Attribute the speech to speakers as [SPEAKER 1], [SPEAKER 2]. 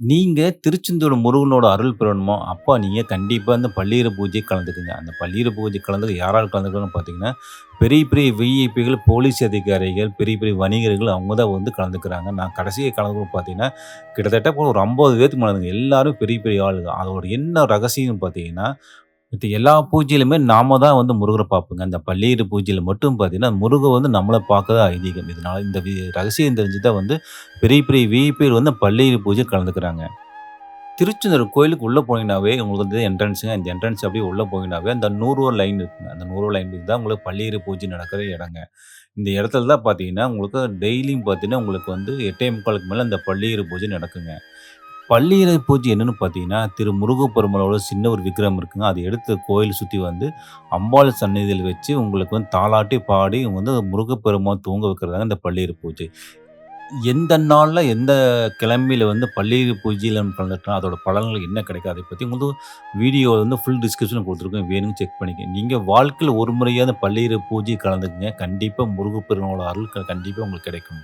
[SPEAKER 1] நீங்கள் திருச்செந்தூர் முருகனோட அருள் பெறணுமோ, அப்போ நீங்கள் கண்டிப்பாக அந்த பள்ளியிற பூஜை கலந்துக்குங்க. அந்த பள்ளியிற பூஜை கலந்துக்க யாரால் கலந்துக்கணும்னு பார்த்தீங்கன்னா, பெரிய பெரிய விஐபிகள், போலீஸ் அதிகாரிகள், பெரிய பெரிய வணிகர்கள் அவங்க தான் வந்து கலந்துக்கிறாங்க. நான் கடைசியை கலந்துக்கணும் பார்த்தீங்கன்னா, கிட்டத்தட்ட ஒரு 50 பேத்துக்கு மேலங்க. எல்லாரும் பெரிய பெரிய ஆளுங்க. அதோட என்ன ரகசியம்னு பார்த்தீங்கன்னா, மத்த எல்லா பூஜையிலுமே நாம தான் வந்து முருகரை பார்ப்போங்க. அந்த பல்லீர பூஜையில மட்டும் பார்த்தீங்கன்னா, முருகன் வந்து நம்மள தான் ஐதீகம். இதனால இந்த வி ரகசியம் தெரிஞ்சு தான் வந்து பெரிய பெரிய விஐபிகள் வந்து பல்லீர பூஜை கலந்துக்கிறாங்க. திருச்செந்தூர் கோயிலுக்கு உள்ள போனீங்கன்னாவே, உங்களுக்கு வந்து என்ட்ரன்ஸுங்க. இந்த என்ட்ரன்ஸ் அப்படியே உள்ள போனீங்கன்னாவே, அந்த நூறுவா லைன் இருக்குங்க. அந்த நூறுவா லைன் தான் உங்களுக்கு பள்ளியிறு பூஜை நடக்கிற இடங்க. இந்த இடத்துல தான் பார்த்தீங்கன்னா, உங்களுக்கு டெய்லியும் பார்த்தீங்கன்னா, உங்களுக்கு வந்து 8:45க்கு மேல அந்த பள்ளியிறு பூஜை நடக்குங்க. பல்லீர பூஜை என்னன்னு பார்த்தீங்கன்னா, திரு முருகப்பெருமாளோட சின்ன ஒரு விக்கிரகம் இருக்குங்க. அதை எடுத்து கோயில் சுற்றி வந்து, அம்பாள் சந்நிதியில் வச்சு உங்களுக்கு வந்து தாளாட்டி பாடி வந்து முருகப்பெருமான் தூங்க வைக்கிறதாங்க இந்த பல்லீர பூஜை. எந்த நாளில் எந்த கிழமையில வந்து பல்லீர பூஜையில் நம்ம அதோட பலன்கள் என்ன கிடைக்கும்? அதை பற்றி உங்களுக்கு வீடியோ வந்து ஃபுல் டிஸ்கிரிப்ஷன் கொடுத்துருக்கோம் வேணும்னு செக் பண்ணிக்க நீங்கள் வாழ்க்கையில் ஒரு முறையாவது பள்ளியிற பூஜை கலந்துக்குங்க கண்டிப்பாக முருகப்பெருமானோட அருள் கண்டிப்பாக உங்களுக்கு கிடைக்கும்.